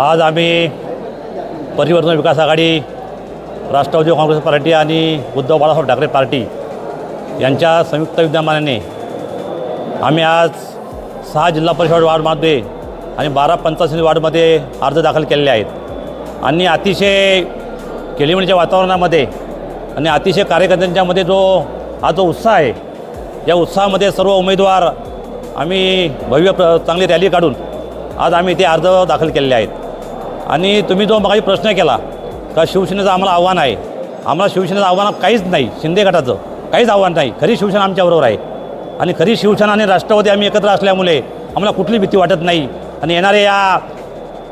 आज आम्ही परिवर्तन विकास आघाडी राष्ट्रवादी काँग्रेस पार्टी आणि उद्धव बाळासाहेब ठाकरे पार्टी यांच्या संयुक्त विद्यमानाने आम्ही आज सहा जिल्हा परिषद वार्डमध्ये आणि बारा पंचायत वार्डमध्ये अर्ज दाखल केलेले आहेत. आणि अतिशय केलिमणीच्या वातावरणामध्ये आणि अतिशय कार्यकर्त्यांच्यामध्ये जो हा जो उत्साह आहे या उत्साहामध्ये सर्व उमेदवार आम्ही भव्य प्र चांगली रॅली काढून आज आम्ही ते अर्ज दाखल केलेले आहेत. आणि तुम्ही जो मगाशी प्रश्न केला का शिवसेनेचं आम्हाला आव्हान आहे आम्हाला शिवसेनेचं आव्हान काहीच नाही शिंदे गटाचं काहीच आव्हान नाही खरी शिवसेना आमच्याबरोबर आहे. आणि खरी शिवसेना आणि राष्ट्रवादी आम्ही एकत्र असल्यामुळे आम्हाला कुठली भीती वाटत नाही. आणि येणाऱ्या या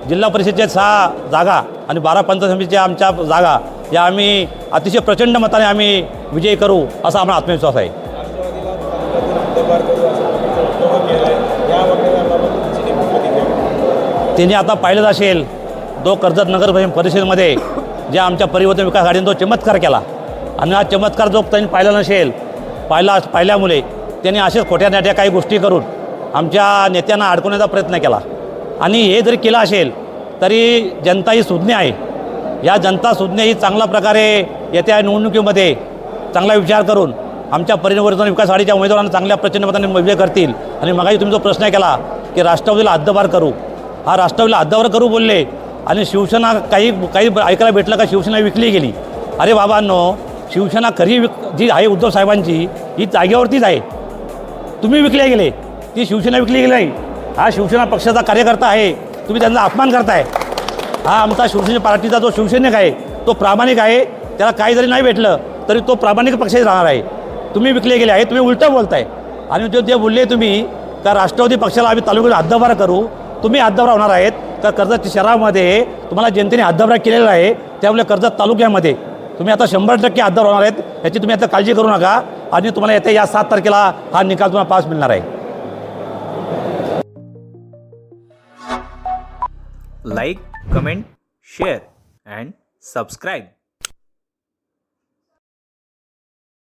जिल्हा परिषदेच्या सहा जागा आणि बारा पंचायत समितीच्या आमच्या जागा या आम्ही अतिशय प्रचंड मताने आम्ही विजयी करू असा आम्हाला आत्मविश्वास आहे. त्यांनी आता पाहिलंच असेल तो कर्जत नगर परिषदेमध्ये ज्या आमच्या परिवर्तन विकास आघाडीने तो चमत्कार केला. आणि हा चमत्कार जो त्यांनी पाहिला नसेल पाहिला पाहिल्यामुळे त्यांनी असेच खोट्या नाट्या काही गोष्टी करून आमच्या नेत्यांना अडकवण्याचा प्रयत्न केला. आणि हे जरी केलं असेल तरी जनता ही सुज्ञ आहे. या जनता सुज्ञ ही चांगल्या प्रकारे येत्या निवडणुकीमध्ये चांगला विचार करून आमच्या परिवर्तन विकास आघाडीच्या उमेदवारांना चांगल्या प्रचंड मताने विजय करतील. आणि मगाही तुम्ही जो प्रश्न केला की राष्ट्रवादीला हद्दपार करू. हा राष्ट्रवादीला हद्दावर करू बोलले आणि शिवसेना काही काही ऐकायला भेटलं का शिवसेना विकली गेली. अरे बाबांनो शिवसेना खरी विक जी आहे उद्धव साहेबांची ही जागेवरतीच आहे. तुम्ही विकले गेले. ती शिवसेना विकली गेली नाही. हा शिवसेना पक्षाचा कार्यकर्ता आहे. तुम्ही त्यांचा अपमान करताय. हा आमचा शिवसेना पार्टीचा जो शिवसैनिक आहे तो प्रामाणिक आहे. त्याला काही जरी नाही भेटलं तरी तो प्रामाणिक पक्षात राहणार आहे. तुम्ही विकले गेले आहे तुम्ही उलटं बोलताय. आणि जे जे बोलले तुम्ही का राष्ट्रवादी पक्षाला आम्ही तालुक्यात हद्दभार करू तुम्ही हद्दभार होणार आहेत. का कर्जत शहरामध्ये तुम्हाला जनतेने हद्दभार केलेला आहे त्यामुळे कर्जत तालुक्यामध्ये तुम्ही आता शंभर टक्के हद्दभार होणार आहेत याची तुम्ही आता काळजी करू नका. आणि तुम्हाला येत्या या सात तारखेला हा निकाल तुम्हाला पास मिळणार आहे. Like comment share and subscribe